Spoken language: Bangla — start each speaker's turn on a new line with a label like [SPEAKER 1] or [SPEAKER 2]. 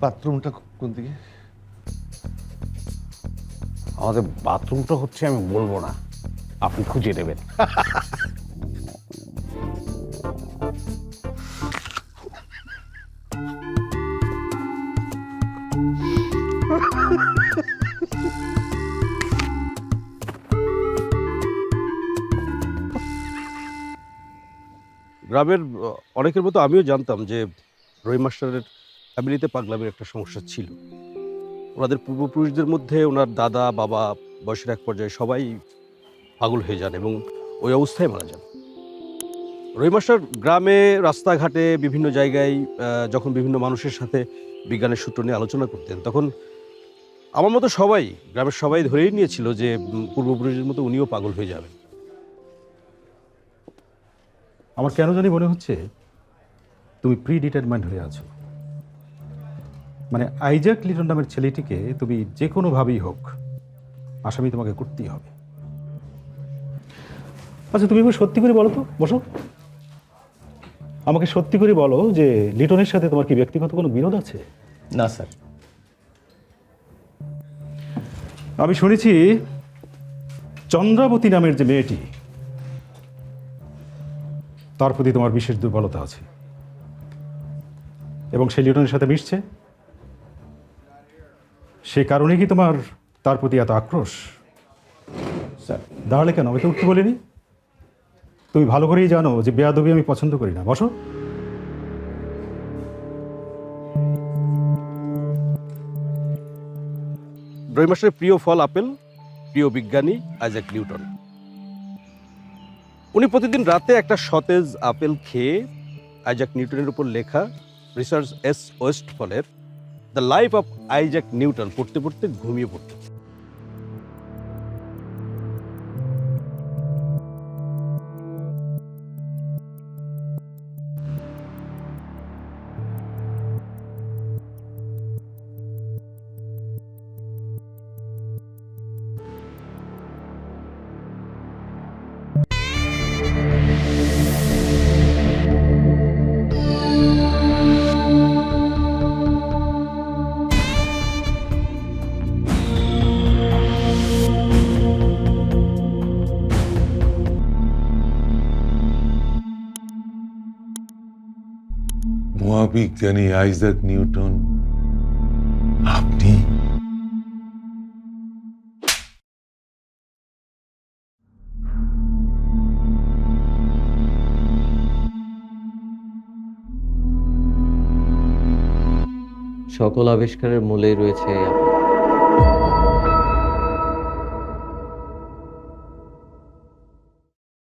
[SPEAKER 1] বাথরুমটা কোন দিকে?
[SPEAKER 2] আমাদের বাথরুমটা হচ্ছে আমি বলব না, আপনি খুঁজে নেবেন।
[SPEAKER 3] গ্রামের, অনেকের মতো আমিও জানতাম যে রহিম মাস্টারের ফ্যামিলিতে পাগলামের একটা সমস্যা ছিল। ওনাদের পূর্বপুরুষদের মধ্যে ওনার দাদা, বাবা, বয়সের এক পর্যায়ে সবাই পাগল হয়ে যান এবং ওই অবস্থায় মারা যান। রহিম মাস্টার গ্রামে, রাস্তাঘাটে, বিভিন্ন জায়গায় যখন বিভিন্ন মানুষের সাথে বিজ্ঞানের সূত্র নিয়ে আলোচনা করতেন, তখন আমার মতো সবাই, গ্রামের সবাই ধরেই নিয়েছিল যে পূর্বপুরুষের মতো উনিও পাগল হয়ে যাবেন।
[SPEAKER 4] আমার কেন জানি মনে হচ্ছে তুমি প্রি ডিটারমাইন্ড হয়ে আছো। মানে আইজাক লিটন নামের ছেলেটিকে তুমি যে কোনোভাবেই হোক আসামি তোমাকে করতেই হবে। আচ্ছা তুমি এবার সত্যি করে বলো তো বসো। আমাকে সত্যি করে বলো যে লিটনের সাথে তোমার কি ব্যক্তিগত কোনো বিরোধ আছে?
[SPEAKER 5] না স্যার।
[SPEAKER 4] আমি শুনেছি চন্দ্রাবতী নামের যে মেয়েটি তার প্রতি তোমার বিশেষ দুর্বলতা আছে। এবং সে লিটনের সাথে মিশছে। সে কারণে কি তোমার তার প্রতি এত আক্রোশ?
[SPEAKER 5] স্যার।
[SPEAKER 4] দাঁড়ালে কেন? আমি তো উঠতে বলিনি? তুমি ভালো করেই জানো যে বেয়াদবি আমি পছন্দ করি না। বসো।
[SPEAKER 3] রহিম মাস্টারের প্রিয় ফল আপেল প্রিয় বিজ্ঞানী আইজাক নিউটন। উনি প্রতিদিন রাতে একটা সতেজ আপেল খেয়ে আইজাক নিউটনের উপর লেখা রিসার্চ এস ওয়েস্ট ফলের the life of Isaac Newton পড়তে পড়তে ঘুমিয়ে পড়তেন
[SPEAKER 6] মহাবিজ্ঞানী আইজাক নিউটন আপনি
[SPEAKER 5] সকল আবিষ্কারের মূলেই রয়েছে আপেল।